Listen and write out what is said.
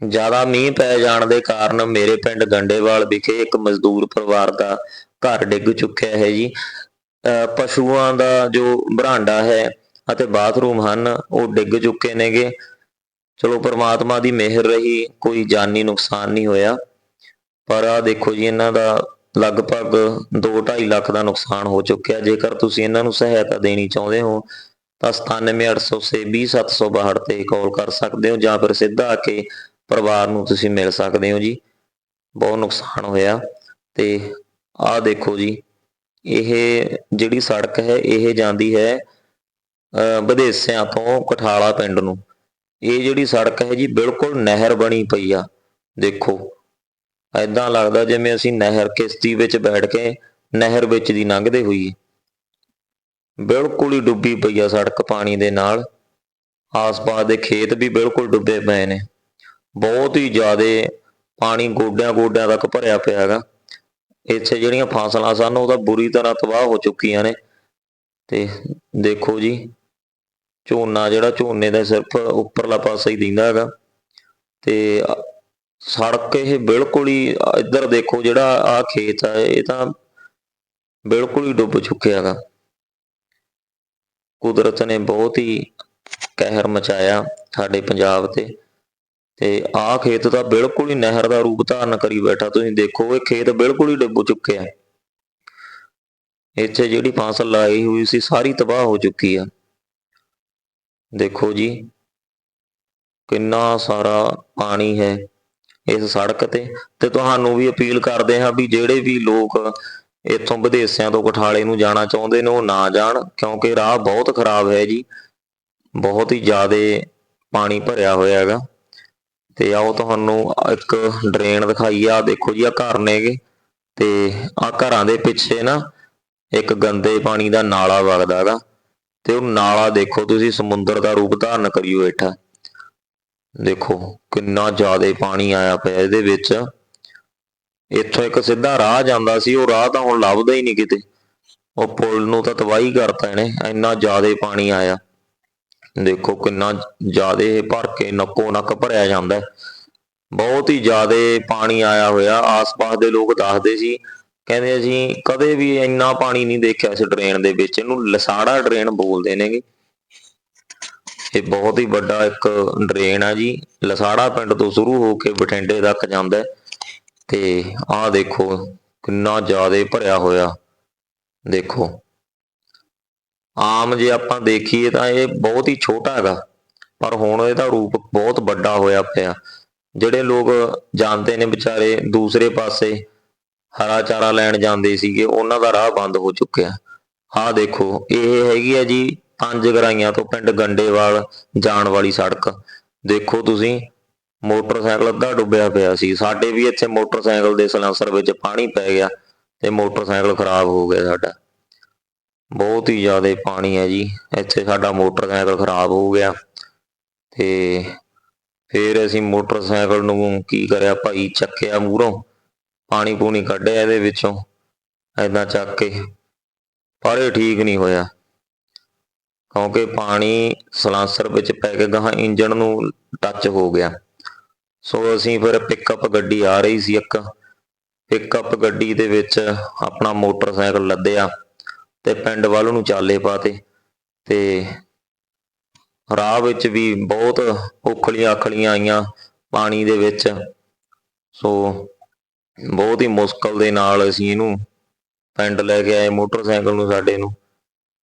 ਜ਼ਿਆਦਾ ਮੀਂਹ ਪੈ ਜਾਣ ਦੇ ਕਾਰਨ ਮੇਰੇ ਪਿੰਡ ਗੰਡੇਵਾਲ ਵਿਖੇ ਇੱਕ ਮਜ਼ਦੂਰ ਪਰਿਵਾਰ ਦਾ ਘਰ ਡਿੱਗ ਚੁੱਕਿਆ ਹੈ ਜੀ। ਪਸ਼ੂਆਂ ਦਾ ਜੋ ਬਰਾਂਡਾ ਹੈ ਅਤੇ ਬਾਥਰੂਮ ਹਨ, ਉਹ ਡਿੱਗ ਚੁੱਕੇ ਨੇਗੇ। ਚਲੋ, ਪ੍ਰਮਾਤਮਾ ਦੀ ਮਿਹਰ ਰਹੀ, ਕੋਈ ਜਾਨੀ ਨੁਕਸਾਨ ਨਹੀਂ ਹੋਇਆ। ਪਰ ਆ ਦੇਖੋ ਜੀ, ਇਹਨਾਂ ਦਾ ਲਗਭਗ 2.5 ਲੱਖ ਦਾ ਨੁਕਸਾਨ ਹੋ ਚੁੱਕਿਆ। ਜੇਕਰ ਤੁਸੀਂ ਇਹਨਾਂ ਨੂੰ ਸਹਾਇਤਾ ਦੇਣੀ ਚਾਹੁੰਦੇ ਹੋ, ਤਾਂ 9780 ਤੇ ਕਾਲ ਕਰ ਸਕਦੇ ਹੋ ਜਾਂ ਫਿਰ ਸਿੱਧਾ ਆ ਕੇ ਪਰਿਵਾਰ ਨੂੰ ਤੁਸੀਂ ਮਿਲ ਸਕਦੇ ਹੋ ਜੀ। ਬਹੁਤ ਨੁਕਸਾਨ ਹੋਇਆ ਤੇ ਆਹ ਦੇਖੋ ਜੀ, ਇਹ ਜਿਹੜੀ ਸੜਕ ਹੈ, ਇਹ ਜਾਂਦੀ ਹੈ, ਅਹ ਵਿਦੇਸਿਆਂ ਤੋਂ ਕਠਾਲਾ ਪਿੰਡ ਨੂੰ। ਇਹ ਜਿਹੜੀ ਸੜਕ ਹੈ ਜੀ, ਬਿਲਕੁਲ ਨਹਿਰ ਬਣੀ ਪਈ ਆ, ਦੇਖੋ। ਐਦਾਂ ਲੱਗਦਾ ਜਿਵੇਂ ਅਸੀਂ ਨਹਿਰ ਕਿਸ਼ਤੀ ਵਿੱਚ ਬੈਠ ਕੇ ਨਹਿਰ ਵਿੱਚ ਦੀ ਲੰਘਦੇ ਹੋਈਏ। ਬਿਲਕੁਲ ਹੀ ਡੁੱਬੀ ਪਈ ਆ ਸੜਕ ਪਾਣੀ ਦੇ ਨਾਲ। ਆਸ-ਪਾਸ ਦੇ ਖੇਤ ਵੀ ਬਿਲਕੁਲ ਡੁੱਬੇ ਪਏ ਨੇ। ਬਹੁਤ ਹੀ ਜ਼ਿਆਦਾ ਪਾਣੀ ਗੋਡਿਆਂ ਗੋਡਿਆਂ ਤੱਕ ਭਰਿਆ ਪਿਆ ਹੈਗਾ। ਇੱਥੇ ਜਿਹੜੀਆਂ ਫਸਲਾਂ ਸਨ, ਉਹ ਤਾਂ ਬੁਰੀ ਤਰ੍ਹਾਂ ਤਬਾਹ ਹੋ ਚੁੱਕੀਆਂ ਨੇ। ਤੇ ਦੇਖੋ ਜੀ, ਝੋਨਾ ਜਿਹੜਾ ਝੋਨੇ ਦਾ ਸਿਰਫ ਉੱਪਰਲਾ ਪਾਸਾ ਹੀ ਦਿੰਦਾ ਹੈਗਾ। ਤੇ ਸੜਕ ਇਹ ਬਿਲਕੁਲ ਹੀ, ਇੱਧਰ ਦੇਖੋ ਜਿਹੜਾ ਆ ਖੇਤ ਆ, ਇਹ ਤਾਂ ਬਿਲਕੁਲ ਹੀ ਡੁੱਬ ਚੁੱਕਿਆ ਹੈਗਾ। ਕੁਦਰਤ ਨੇ ਬਹੁਤ ਹੀ ਕਹਿਰ ਮਚਾਇਆ ਸਾਡੇ ਪੰਜਾਬ ਤੇ। ਤੇ ਆਹ ਖੇਤ ਤਾਂ ਬਿਲਕੁਲ ਹੀ ਨਹਿਰ ਦਾ ਰੂਪ ਧਾਰਨ ਕਰੀ ਬੈਠਾ, ਤੁਸੀਂ ਦੇਖੋ ਇਹ ਖੇਤ ਬਿਲਕੁਲ ਹੀ ਡੁੱਬ ਚੁੱਕਿਆ ਇੱਥੇ ਜਿਹੜੀ ਫਸਲ ਲਾਈ ਹੋਈ ਸੀ, ਸਾਰੀ ਤਬਾਹ ਹੋ ਚੁੱਕੀ ਆ। ਦੇਖੋ ਜੀ, ਕਿੰਨਾ ਸਾਰਾ ਪਾਣੀ ਹੈ ਇਸ ਸੜਕ ਤੇ। ਤੇ ਤੁਹਾਨੂੰ ਵੀ ਅਪੀਲ ਕਰਦੇ ਹਾਂ ਵੀ ਜਿਹੜੇ ਵੀ ਲੋਕ ਇੱਥੋਂ ਵਿਦੇਸਿਆਂ ਤੋਂ ਕਠਾਲੇ ਨੂੰ ਜਾਣਾ ਚਾਹੁੰਦੇ ਨੇ, ਉਹ ਨਾ ਜਾਣ, ਕਿਉਂਕਿ ਰਾਹ ਬਹੁਤ ਖਰਾਬ ਹੈ ਜੀ। ਬਹੁਤ ਹੀ ਜ਼ਿਆਦਾ ਪਾਣੀ ਭਰਿਆ ਹੋਇਆ ਹੈਗਾ। ਤੇ ਆਓ ਤੁਹਾਨੂੰ ਇੱਕ ਡਰੇਨ ਦਿਖਾਈ ਆ ਦੇਖੋ ਜੀ ਆ ਘਰ ਨੇਗੇ ਤੇ ਆ ਘਰਾਂ ਦੇ ਪਿੱਛੇ ਨਾ ਇੱਕ ਗੰਦੇ ਪਾਣੀ ਦਾ ਨਾਲਾ ਵਗਦਾ ਹੈਗਾ। ਤੇ ਉਹ ਨਾਲਾ ਦੇਖੋ ਤੁਸੀਂ, ਸਮੁੰਦਰ ਦਾ ਰੂਪ ਧਾਰਨ ਕਰੀ ਬੈਠਾ ਦੇਖੋ ਕਿੰਨਾ ਜ਼ਿਆਦਾ ਪਾਣੀ ਆਇਆ ਪਿਆ ਇਹਦੇ ਵਿੱਚ। ਇੱਥੋਂ ਇੱਕ ਸਿੱਧਾ ਰਾਹ ਜਾਂਦਾ ਸੀ, ਉਹ ਰਾਹ ਤਾਂ ਹੁਣ ਲੱਭਦਾ ਹੀ ਨਹੀਂ ਕਿਤੇ। ਉਹ ਪੁਲ ਨੂੰ ਤਾਂ ਤਬਾਹੀ ਕਰਤਾ ਇਹਨੇ, ਇੰਨਾ ਜ਼ਿਆਦਾ ਪਾਣੀ ਆਇਆ। ਦੇਖੋ ਕਿੰਨਾ ਜ਼ਿਆਦਾ ਭਰ ਕੇ ਨੱਕੋ ਨੱਕ ਭਰਿਆ ਜਾਂਦਾ ਬਹੁਤ ਹੀ ਜ਼ਿਆਦਾ ਪਾਣੀ ਆਇਆ ਹੋਇਆ, ਆਸ-ਪਾਸ ਦੇ ਲੋਕ ਦੱਸਦੇ ਸੀ। ਕਹਿੰਦੇ ਅਸੀਂ ਕਦੇ ਵੀ ਇੰਨਾ ਪਾਣੀ ਨਹੀਂ ਦੇਖਿਆ ਇਸ ਡਰੇਨ ਦੇ ਵਿੱਚ, ਇਹਨੂੰ ਲਸਾੜਾ ਡਰੇਨ ਬੋਲਦੇ ਨੇਗੇ ਇਹ ਬਹੁਤ ਹੀ ਵੱਡਾ ਇੱਕ ਡਰੇਨ ਆ ਜੀ। ਲਸਾੜਾ ਪਿੰਡ ਤੋਂ ਸ਼ੁਰੂ ਹੋ ਕੇ ਬਠਿੰਡੇ ਤੱਕ ਜਾਂਦਾ ਤੇ ਆਹ ਦੇਖੋ ਕਿੰਨਾ ਜ਼ਿਆਦਾ ਭਰਿਆ ਹੋਇਆ। ਦੇਖੋ। ਆਮ ਜੇ ਆਪਾਂ ਦੇਖੀਏ ਤਾਂ ਇਹ ਬਹੁਤ ਹੀ ਛੋਟਾ ਹੈਗਾ। ਪਰ ਹੁਣ ਇਹਦਾ ਰੂਪ ਬਹੁਤ ਵੱਡਾ ਹੋਇਆ ਪਿਆ। ਜਿਹੜੇ ਲੋਕ ਜਾਂਦੇ ਨੇ ਵਿਚਾਰੇ ਦੂਸਰੇ ਪਾਸੇ, ਹਰਾ ਚਾਰਾ ਲੈਣ ਜਾਂਦੇ ਸੀਗੇ, ਉਹਨਾਂ ਦਾ ਰਾਹ ਬੰਦ ਹੋ ਚੁੱਕਿਆ। ਆਹ ਦੇਖੋ, ਇਹ ਹੈਗੀ ਆ ਜੀ ਪੰਜ ਗਰਾਈਆਂ ਤੋਂ ਪਿੰਡ ਗੰਡੇਵਾਲ ਜਾਣ ਵਾਲੀ ਸੜਕ। ਦੇਖੋ ਤੁਸੀਂ, ਮੋਟਰਸਾਈਕਲ ਅੱਧਾ ਡੁੱਬਿਆ ਪਿਆ ਸੀ। ਸਾਡੇ ਵੀ ਇੱਥੇ ਮੋਟਰਸਾਈਕਲ ਦੇ ਸਲੈਂਸਰ ਵਿੱਚ ਪਾਣੀ ਪੈ ਗਿਆ ਤੇ ਮੋਟਰਸਾਈਕਲ ਖਰਾਬ ਹੋ ਗਿਆ ਸਾਡਾ। ਬਹੁਤ ਹੀ ਜ਼ਿਆਦਾ ਪਾਣੀ ਹੈ ਜੀ। ਇੱਥੇ ਸਾਡਾ ਮੋਟਰਸਾਈਕਲ ਖਰਾਬ ਹੋ ਗਿਆ ਤੇ ਫਿਰ ਅਸੀਂ ਮੋਟਰਸਾਈਕਲ ਨੂੰ ਕੀ ਕਰਿਆ ਭਾਈ, ਚੱਕਿਆ ਮੂਹਰੋਂ। ਪਾਣੀ ਪੂਣੀ ਕੱਢਿਆ ਇਹਦੇ ਵਿੱਚੋਂ ਐਦਾਂ ਚੱਕ ਕੇ, ਪਰ ਇਹ ਠੀਕ ਨਹੀਂ ਹੋਇਆ। ਕਿਉਂਕਿ ਪਾਣੀ ਸਲਾਂਸਰ ਵਿੱਚ ਪੈ ਕੇ ਗਾਹਾਂ ਇੰਜਣ ਨੂੰ ਟੱਚ ਹੋ ਗਿਆ। ਸੋ ਅਸੀਂ ਫਿਰ ਪਿਕਅਪ ਗੱਡੀ ਆ ਰਹੀ ਸੀ ਇੱਕ। ਪਿਕਅਪ ਗੱਡੀ ਦੇ ਵਿੱਚ ਆਪਣਾ ਮੋਟਰਸਾਈਕਲ ਲੱਦਿਆ। ਤੇ ਪਿੰਡ ਵੱਲ ਨੂੰ ਚਾਲੇ ਪਾਤੇ ਤੇ ਰਾਹ ਵਿੱਚ ਵੀ ਬਹੁਤ ਔਖਲੀਆਂ ਅਖਲੀਆਂ ਆਈਆਂ ਪਾਣੀ ਦੇ ਵਿੱਚ। ਸੋ ਬਹੁਤ ਹੀ ਮੁਸ਼ਕਲ ਦੇ ਨਾਲ ਅਸੀਂ ਇਹਨੂੰ ਪਿੰਡ ਲੈ ਕੇ ਆਏ, ਮੋਟਰਸਾਈਕਲ ਨੂੰ ਸਾਡੇ ਨੂੰ।